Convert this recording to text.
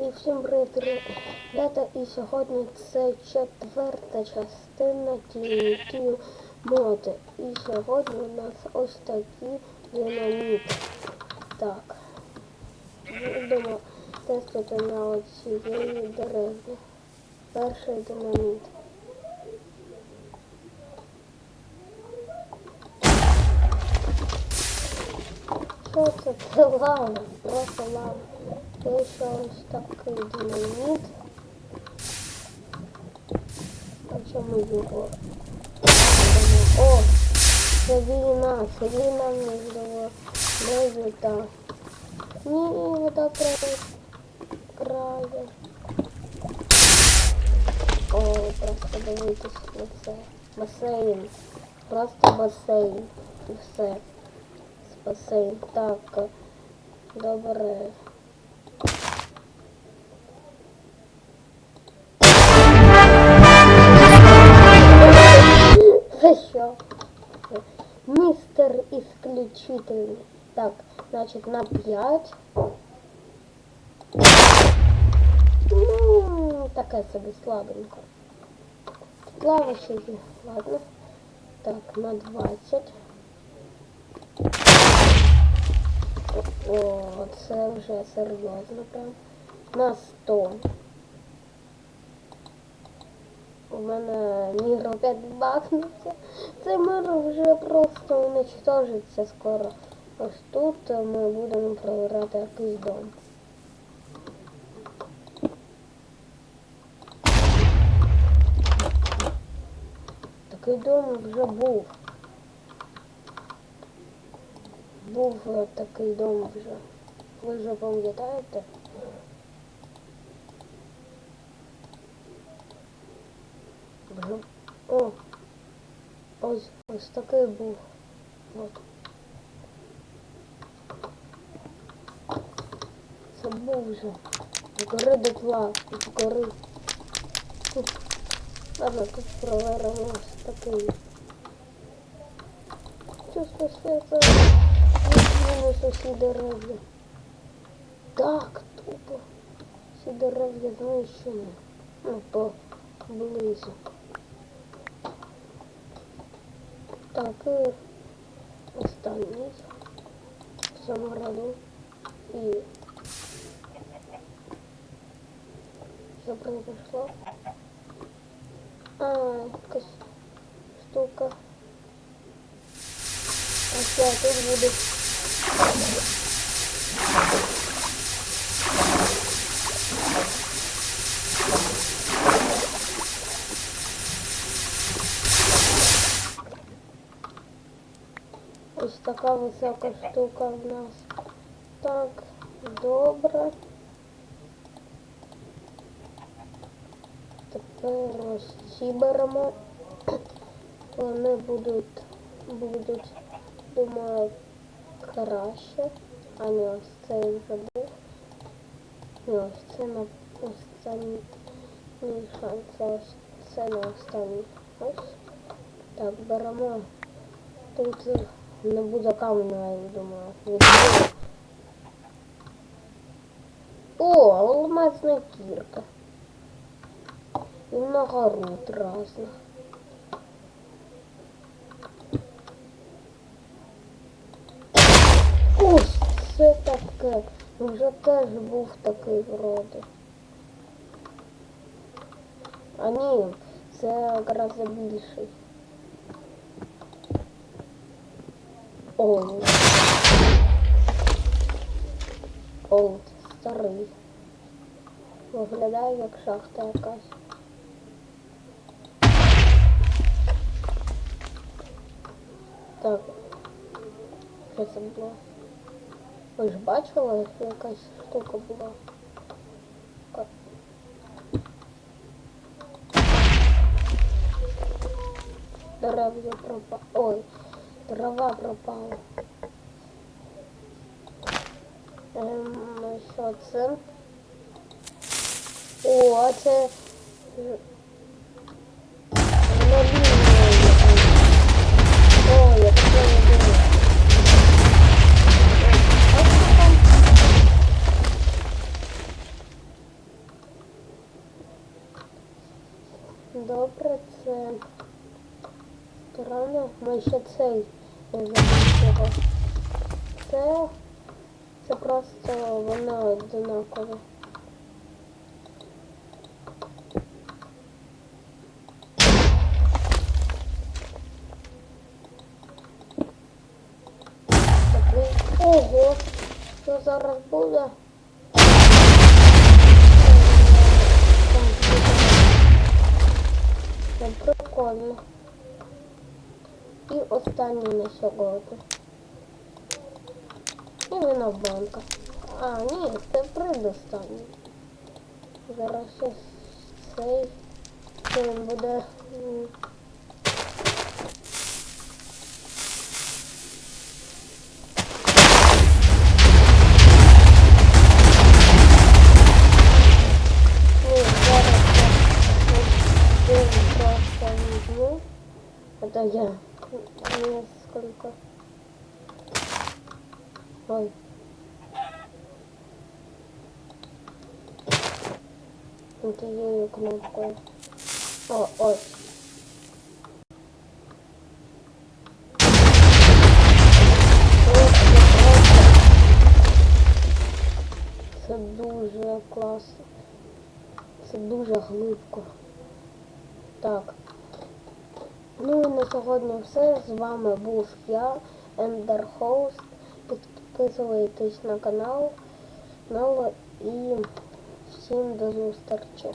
І всім привіт, ребята, і сьогодні це четверта частина TNT моди. І сьогодні у нас ось такі динаміти. Так. Будемо тестити на оцієї деревні. Перший динаміт. Що це? Це лава, просто лава. Є ще ось такий динаміт. А чому його? О! Це війна, це війна між Лезі та... Ні, вода крає. Крає. О, просто дивитись на це. Басейн. Просто басейн. І все. Басейн. Так. Добре. Исключительный. Так, значит на 5. Ну, таке собі слабенько. Слава ще. Ладно. Так, на 20. О, це вже серйозно прям. На 100. У мене мір опять бахнувся. Цей мир вже просто уничтожиться скоро. Ось тут ми будемо провіряти якийсь дом. Такий дом вже був. Був такий дом вже. Ви вже пам'ятаєте? Вже. О! Ось ось такий був. От. Це був вже. Згори дотла. Згори. Тут. Ладно, тут проверимо ось такий. Чувство света. Мінус усі дерев'я. Так, тупо. Всі дерев'я. Ну, то близько. Так, і останній в цьому ряду. І что произошло? А, якась штука. А все, тут буде. така висока штука в нас. Так, добре. Тепер ось ці беремо. Вони будуть, будуть, думаю, краще. А не ось цей вже був. І ось це на останній шанс. Це ось це на останній. Ось. Так, беремо. Тут Не буде каменя, я думаю. О, алмазная кирка. И много руд разных. Ось це таке. Вже теж був такий вроде. А ні, це гораздо більший. Олд. Олд, старий. Виглядає як шахта якась. Так. Що це було? Ви ж бачили, якась штука була? Дерев'я пропало. Ой, Trawa propała. Myślący. Łacie. No nie O, jak to nie Dobra, co? Strona myślącej. Не це просто воно одинакове. Такий, Ого, що зараз буде? Це прикольно. І останній на сьогодні. І вина банка. А, ні, це предостанній. Зараз ще цей. Це він буде. м, Ні, зараз я Один просто. Это я. Ой. О, це. Це дуже класно. Це дуже глибко. Так. Ну і на сьогодні все. З вами був я, Ендерхоуст. Підписуйтесь на канал. Ну і всім до зустрічі.